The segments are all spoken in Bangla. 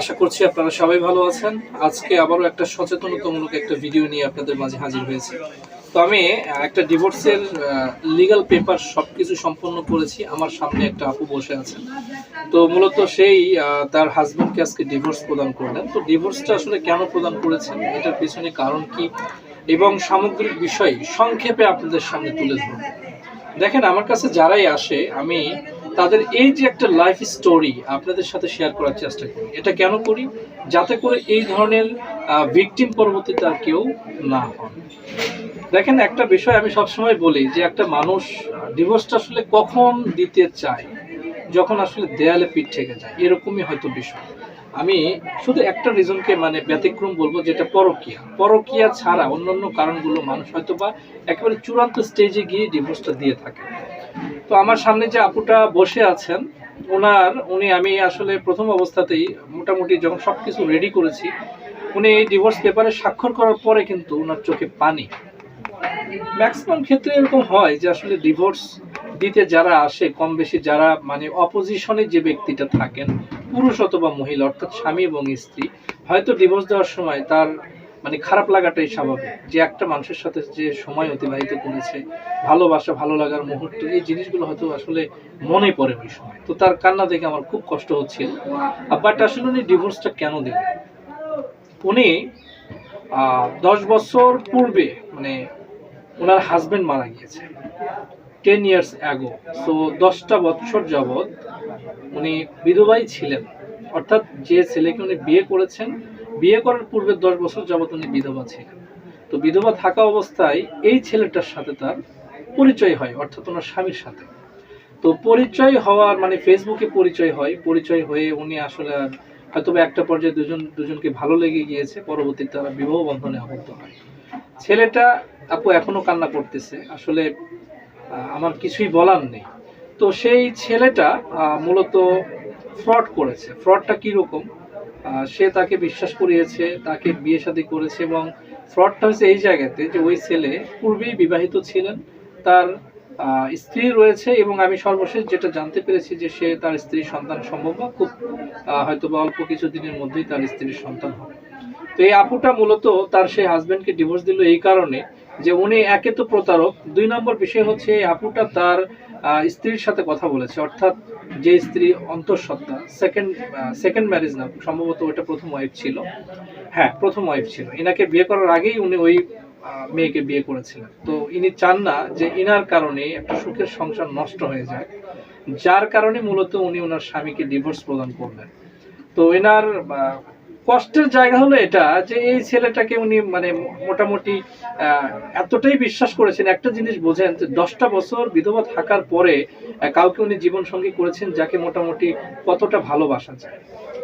আশা করছি আপনারা সবাই ভালো আছেন। আজকে আবারও একটা সচেতনতামূলক একটা ভিডিও নিয়ে আপনাদের মাঝে হাজির হয়েছে। তো আমি একটা ডিভোর্সের লিগ্যাল পেপার সবকিছু সম্পন্ন করেছি। আমার সামনে একটা আপু বসে আছেন। তো মূলত সেই তার হাজবেন্ডকে আজকে ডিভোর্স প্রদান করলেন। তো ডিভোর্সটা আসলে কেন প্রদান করেছেন? এটার পিছনে কারণ কি? এবং সামগ্রিক বিষয় সংক্ষেপে আপনাদের সামনে তুলে ধরব। দেখেন, আমার কাছে যারাই আসে, আমি তাদের এই যে একটা লাইফ স্টোরি আপনাদের সাথে শেয়ার করার চেষ্টা করি, এটা কেন করি? যাতে করে এই ধরনের ভিকটিম পরবর্তীতে আর কেউ না হন দেখেন, একটা বিষয় আমি সবসময় বলি যে একটা মানুষ ডিভোর্সটা আসলে কখন দিতে চায়, যখন আসলে দেয়ালে পিঠ থেকে যায়, এরকমই হয়তো বিষয়। আমি শুধু একটা রিজনকে মানে ব্যতিক্রম বলব যেটা পরকিয়া। পরকিয়া ছাড়া অন্যান্য কারণগুলো মানুষ হয়তো বা একেবারে চূড়ান্ত স্টেজে গিয়ে ডিভোর্সটা দিয়ে থাকে। তো আমার সামনে যে আপুটা বসে আছেন, ওনার, উনি আমি আসলে প্রথম অবস্থাতেই মোটামুটি যখন সব কিছু রেডি করেছি, উনি এই ডিভোর্স পেপারে স্বাক্ষর করার পরে কিন্তু ওনার চোখে পানি। ম্যাক্সিমাম ক্ষেত্রে এরকম হয় যে আসলে ডিভোর্স দিতে যারা আসে কম বেশি যারা মানে অপোজিশনে যে ব্যক্তিটা থাকেন, পুরুষ অথবা মহিলা, অর্থাৎ স্বামী এবং স্ত্রী, হয়তো ডিভোর্স দেওয়ার সময় তার মানে খারাপ লাগাটাই স্বাভাবিক। যে একটা মানুষের সাথে যে সময় অতিবাহিত করেছে, ভালোবাসা, ভালো লাগার মুহূর্ত, এই জিনিসগুলো হয়তো আসলে মনে পড়ে ওই সময়। তো তার কান্না দেখে আমার খুব কষ্ট হচ্ছিল বাট আসলে উনি ডিভোর্সটা কেন দিলেন? উনি দশ বছর পূর্বে মানে ওনার হাজবেন্ড মারা গিয়েছে টেন ইয়ার্স অ্যাগো তো দশটা বছর যাবৎ উনি বিধবাই ছিলেন। অর্থাৎ যে ছেলেকে উনি বিয়ে করেছেন বিয়ে করার পূর্বে দশ বছর যাবৎ উনি বিধবা ছিলেন। তো বিধবা থাকা অবস্থায় এই ছেলেটার সাথে তার পরিচয় হয়, অর্থাৎ ওনার স্বামীর সাথে। তো পরিচয় হওয়ার মানে ফেসবুকে পরিচয় হয়, পরিচয় হয়ে উনি আসলে হয়তো একটা পর্যায়ে দুজন, দুজনকে ভালো লেগে গিয়েছে, পরবর্তীতে তারা বিবাহ বন্ধনে আবদ্ধ হয়। ছেলেটা, আপু এখনও কান্না করতেছে, আসলে আমার কিছুই বলার নেই। তো সেই ছেলেটা মূলত ফ্রড করেছে। ফ্রডটা কীরকম? সে তাকে বিশ্বাস করিয়েছে, তাকে বিয়ে শাদী করেছে এবং ফ্রডটা হচ্ছে এই জায়গাতে যে ওই ছেলে পূর্বেই বিবাহিত ছিলেন, তার স্ত্রী রয়েছে এবং আমি সর্বশেষ যেটা জানতে পেরেছি যে সে তার স্ত্রীর সন্তান সম্ভব না, খুব হয়তো বা অল্প কিছু দিনের মধ্যেই তার স্ত্রীর সন্তান হবে। তো এই আপুটা মূলত তার সেই হাজবেন্ডকে ডিভোর্স দিল এই কারণে যে উনি একে তো প্রতারক, দুই নম্বর বিষয় হচ্ছে আপুটা তার স্ত্রীর সাথে কথা বলেছে, অর্থাৎ যে স্ত্রী অন্তঃসত্ত্বা সেকেন্ড সেকেন্ড ম্যারেজ না, সম্ভবত ওটা প্রথম ওয়াইফ ছিল। হ্যাঁ প্রথম ওয়াইফ ছিল। এনাকে বিয়ে করার আগেই উনি ওই মেয়েকে বিয়ে করেছিলেন। তো ইনি চান না যে ইনার কারণে একটা সুখের সংসার নষ্ট হয়ে যায়। যার কারণে মূলত উনি ওনার স্বামীকে ডিভোর্স প্রদান করলেন। তো এনার কষ্টের জায়গা হলো এটা যে এই ছেলেটাকে উনি মানে মোটামুটি এতটাই বিশ্বাস করেছেন। একটা জিনিস বোঝেন যে দশটা বছর বিধবা থাকার পরে কাউকে উনি জীবন সঙ্গী করেছেন যাকে মোটামুটি কতটা ভালোবাসা যায়।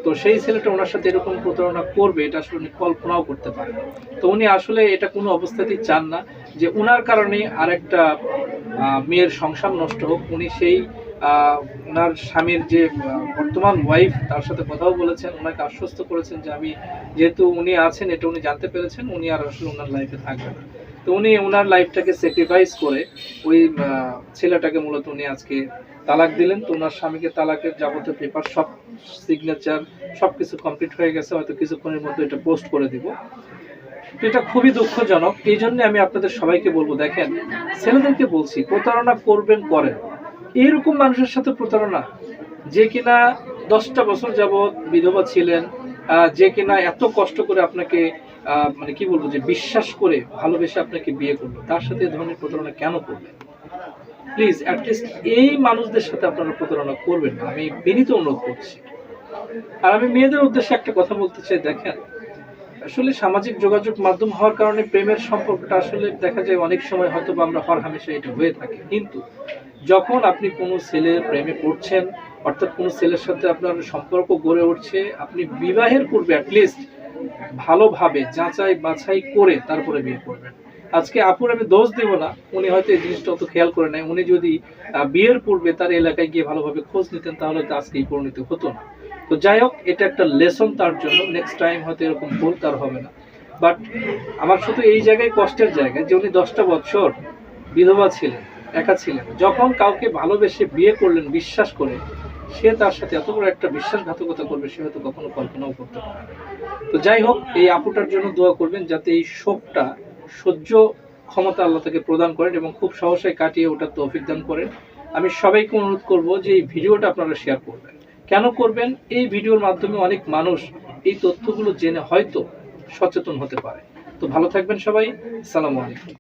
তো সেই ছেলেটা ওনার সাথে এরকম প্রতারণা করবে, এটা আসলে উনি কল্পনাও করতে পারেন তো উনি আসলে এটা কোনো অবস্থাতেই চান না যে উনার কারণে আরেকটা মেয়ের সংসার নষ্ট হোক। উনি সেই ওনার স্বামীর যে বর্তমান ওয়াইফ তার সাথে কথাও বলেছেন ওনাকে আশ্বস্ত করেছেন যে আমি, যেহেতু উনি আছেন, এটা উনি জানতে পেরেছেন, উনি আর আসলে ওনার লাইফে থাকবেন তো উনি ওনার লাইফটাকে স্যাক্রিফাইস করে ওই ছেলেটাকে মূলত উনি আজকে তালাক দিলেন। তো ওনার স্বামীকে তালাকের যাবতীয় পেপার সব সিগনেচার সব কিছু কমপ্লিট হয়ে গেছে, হয়তো কিছুক্ষণের মধ্যে এটা পোস্ট করে দিব। তো এটা খুবই দুঃখজনক। এই জন্য আমি আপনাদের সবাইকে বলব, দেখেন, ছেলেদেরকে বলছি, প্রতারণা করবেন করেন। এইরকম মানুষের সাথে প্রতারণা। যে কিনা দশটা বছর যাবৎ বিধবা ছিলেন যে কিনা এত কষ্ট করে আপনাকে মানে কি বলব যে বিশ্বাস করে ভালোবেসে আপনাকে বিয়ে করল, তার সাথে এ ধরনের প্রতারণা কেন করবেন প্লিজ অ্যাটলিস্ট এই মানুষদের সাথে আপনারা প্রতারণা করবেন না। আমি বিনীত অনুরোধ করছি। আর আমি মেয়েদের উদ্দেশ্যে একটা কথা বলতে চাই, দেখেন, আসলে সামাজিক যোগাযোগ মাধ্যম হওয়ার কারণে প্রেমের সম্পর্কটা আসলে দেখা যায় অনেক সময় হয়তো বা আমরা হর হামেশা এটা হয়ে থাকে। কিন্তু যখন আপনি কোনো ছেলের প্রেমে পড়ছেন, অর্থাৎ কোনো ছেলের সাথে আপনার সম্পর্ক গড়ে উঠছে, আপনি বিবাহের পূর্বে অ্যাটলিস্ট ভালোভাবে যাচাই বাছাই করে তারপরে বিয়ে করবেন। আজকে আপুর আমি দোষ দেব না, উনি হয়তো এই জিনিসটা অত খেয়াল করে নাই। উনি যদি বিয়ের পূর্বে তার এলাকায় গিয়ে ভালোভাবে খোঁজ নিতেন, তাহলে তো আজকে এই পরিণতি হতো না। তো যাই হোক, এটা একটা লেসন তার জন্য। নেক্সট টাইম হয়তো এরকম ভুল তার হবে না। বাট আমার শুধু এই জায়গায় কষ্টের জায়গা যে উনি দশটা বছর বিধবা ছিলেন। একা ছিলেন। যখন কাউকে ভালোবেসে বিয়ে করলেন, বিশ্বাস করে, সে তার সাথে এত বড় একটা বিশ্বাসঘাতকতা করবে, সে হয়তো কখনো কল্পনাও করতে পারে তো যাই হোক, এই আপুটার জন্য দোয়া করবেন যাতে এই শোকটা সহ্য ক্ষমতা আল্লাহ তাকে প্রদান করেন এবং খুব সহজে কাটিয়ে ওটার তৌফিক দান করেন। আমি সবাইকে অনুরোধ করব যে এই ভিডিওটা আপনারা শেয়ার করবেন। কেন করবেন? এই ভিডিওর মাধ্যমে অনেক মানুষ এই তথ্যগুলো জেনে হয়তো সচেতন হতে পারে। তো ভালো থাকবেন সবাই। সালামু আলাইকুম।